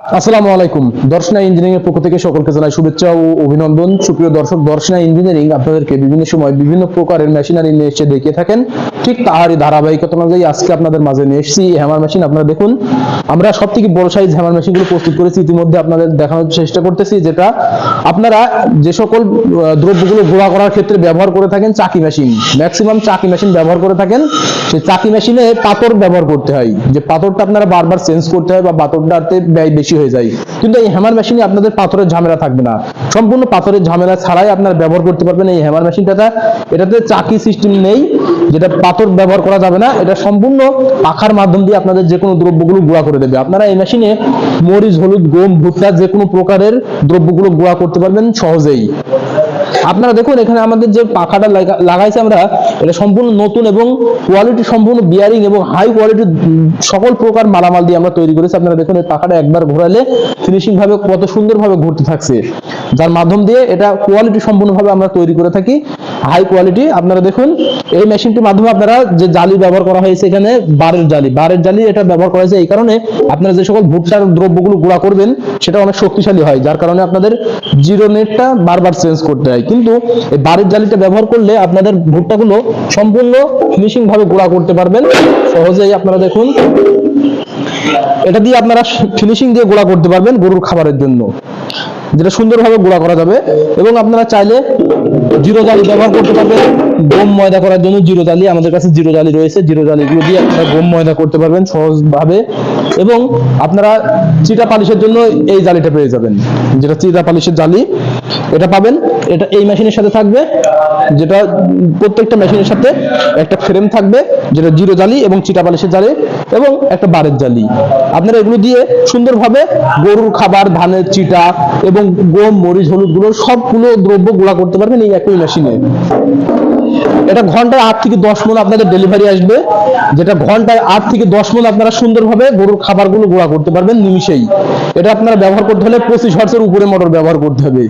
আসসালামু আলাইকুম। দর্শনা ইঞ্জিনিয়ারিং এর পক্ষ থেকে সকলকে জানাই শুভেচ্ছা ও অভিনন্দন। সুপ্রিয় দর্শক, দর্শনা ইঞ্জিনিয়ারিং আপনাদেরকে বিভিন্ন সময় বিভিন্ন প্রকারের মেশিনারি নিয়ে এসে দেখিয়ে থাকেন। ঠিক তাহারই ধারাবাহিকতা অনুযায়ী আজকে আপনাদের মাঝে নিয়ে এসেছি হ্যামার মেশিন। আপনারা দেখুন, আমরা সব থেকে বড় সাইজ হ্যামার মেশিনগুলো প্রস্তুত করেছি। ইতিমধ্যে আপনাদের দেখানোর চেষ্টা করতেছি যেটা আপনারা যে সকল দ্রব্যগুলো গুঁড়া করার ক্ষেত্রে ব্যবহার করে থাকেন, chakki machine. Maximum chakki machine ব্যবহার করে থাকেন। সেই চাকি মেশিনে পাথর ব্যবহার করতে হয়। যে পাথরটা আপনারা বারবার চেঞ্জ করতে হয় বা পাথরটাতে ব্যয় বেশি হয়ে যায়। কিন্তু এই হ্যামার মেশিনে আপনাদের পাথরের ঝামেলা থাকবে না। সম্পূর্ণ পাথরের ঝামেলা ছাড়াই আপনারা ব্যবহার করতে পারবেন এই হ্যামার মেশিনটা এটাতে চাকি সিস্টেম নেই, যেটা পাথর ব্যবহার করা যাবে না। এটা সম্পূর্ণ পাখার মাধ্যম দিয়ে আপনাদের যে কোনো দ্রব্যগুলো গুঁড়া করে দেবে। আপনারা এই মেশিনে মরিচ, হলুদ, গম, ভুট্টা যে কোনো প্রকারের দ্রব্যগুলো গুঁড়া করতে পারবেন সহজেই। আপনারা দেখুন, এখানে আমাদের যে পাখাটা লাগা- লাগাইছে আমরা, এটা সম্পূর্ণ নতুন এবং কোয়ালিটি সম্পূর্ণ বিয়ারিং এবং হাই কোয়ালিটি সকল প্রকার মালামাল দিয়ে আমরা তৈরি করেছি। আপনারা দেখুন, এই পাখাটা একবার ঘোরালে ফিনিশিং ভাবে কত সুন্দরভাবে ঘুরতে থাকছে। যার মাধ্যম দিয়ে এটা কোয়ালিটি সম্পূর্ণভাবে আমরা তৈরি করে থাকি। হাই কোয়ালিটি আপনারা দেখুন, এই মেশিনটির মাধ্যমে আপনারা যে জালি ব্যবহার করা হয়েছে এখানে, বারের জালি। বারের জালি এটা ব্যবহার করা হয়েছে এই কারণে আপনারা যে সকল ভুট্টার দ্রব্যগুলো গুঁড়া করবেন, সেটা অনেক শক্তিশালী হয়, যার কারণে আপনাদের জিরো নেটটা বারবার চেঞ্জ করতে হয়। কিন্তু এই বারের জালিটা ব্যবহার করলে আপনাদের ভুট্টাগুলো সম্পূর্ণ ফিনিশিং ভাবে গুঁড়া করতে পারবেন। সহজেই আপনারা দেখুন। এটা দিয়ে আপনারা ফিনিশিং দিয়ে গুঁড়া করতে পারবেন গরুর খাবারের জন্য। যেটা সুন্দরভাবে গুঁড়া করা যাবে এবং আপনারা চাইলে জিরো জালি ব্যবহার করতে পারবেন। গম ময়দা করার জন্য জিরো জালি, আমাদের কাছে জিরো জালি রয়েছে। জিরো জালিগুলো দিয়ে আপনারা গম ময়দা করতে পারবেন সহজভাবে। এবং আপনারা চিটা পালিশের জন্য এই জালিটা পেয়ে যাবেন। যেটা চিটা পালিশের জালি, এটা পাবেন। এটা এই মেশিনের সাথে থাকবে। যেটা প্রত্যেকটা মেশিনের সাথে একটা ফ্রেম থাকবে, যেটা জিরো জালি এবং চিটা পালিশের জালি এবং একটা বারের জালি। আপনারা এগুলো দিয়ে সুন্দরভাবে গরুর খাবার, ধানের চিটা এবং গম, মরিচ, হলুদগুলো সবগুলো দ্রব্য গুঁড়া করতে পারবেন এই একই মেশিনে। এটা ঘন্টায় আট থেকে দশ মন আপনাদের ডেলিভারি আসবে। যেটা ঘন্টায় আট থেকে দশ মন আপনারা সুন্দরভাবে গরুর খাবারগুলো গুঁড়া করতে পারবেন নিমিশেই এটা আপনারা ব্যবহার করতে হলে পঁচিশ হর্সের উপরে মোটর ব্যবহার করতে হবে।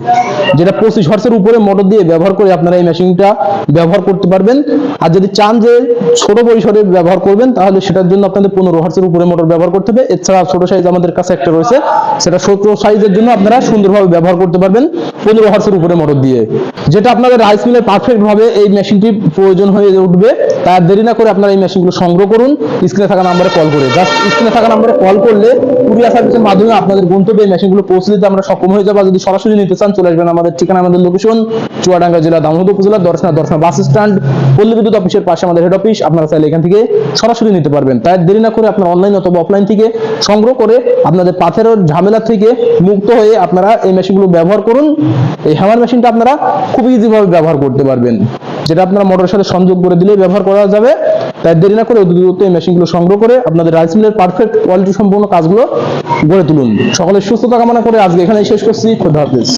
যেটা পঁচিশ হর্সের উপরে মোটর দিয়ে ব্যবহার করে আপনারা এই মেশিনটা ব্যবহার করতে পারবেন। আর যদি চান যে ছোট পরিসরে ব্যবহার করবেন, তাহলে সেটার জন্য আপনাদের পনেরো হর্সের উপরে মোটর ব্যবহার করতে হবে। এছাড়া ছোট সাইজ আমাদের কাছে একটা রয়েছে। সেটা ছোট সাইজের জন্য আপনারা সুন্দরভাবে ব্যবহার করতে পারবেন পনেরো হর্সের উপরে মোটর দিয়ে। যেটা আপনাদের রাইস মিলে পারফেক্ট ভাবে এই মেশিনটি প্রয়োজন হয়ে উঠবে, তার দেরি না করে আপনারা এই মেশিনগুলো সংগ্রহ করুন স্ক্রিনে থাকা নাম্বারে কল করে। জাস্ট স্ক্রিনে থাকা নাম্বারে কল করলে কুরিয়ার সার্ভিসের মাধ্যমে আপনাদের গন্তব্যে এই মেশিনগুলো পৌঁছে দিতে আমরা সক্ষম হয়ে যাব। যদি সরাসরি নিতে চান, চলে আসবেন আমাদের ঠিকানা, আমাদের লোকেশন চুয়াডাঙ্গা জেলা, দামোদর উপজেলা, দর্শনা দর্শনা বাস স্ট্যান্ড পল্লী বিদ্যুৎ অফিসের পাশে আমাদের হেড অফিস আপনারা চাইলে এখান থেকে সরাসরি নিতে পারবেন। তাই দেরি না করে আপনার অনলাইন অথবা অফলাইন থেকে সংগ্রহ করে আপনাদের পাথরের ঝামেলা থেকে মুক্ত হয়ে আপনারা এই মেশিনগুলো ব্যবহার করুন। এই হ্যামার মেশিনটা আপনারা খুব ইজি ভাবে ব্যবহার করতে পারবেন। যেটা আপনারা মোটরের সাথে সংযোগ করে দিলেই ব্যবহার করা যাবে, তাই দেরি না করে দ্রুত এই মেশিনগুলো সংগ্রহ করে আপনাদের রাইস মিলের পারফেক্ট কোয়ালিটি সম্পূর্ণ কাজগুলো গড়ে তুলুন। সকলের সুস্থতা কামনা করে আজকে এখানেই শেষ করছি। খোদা হাফেজ।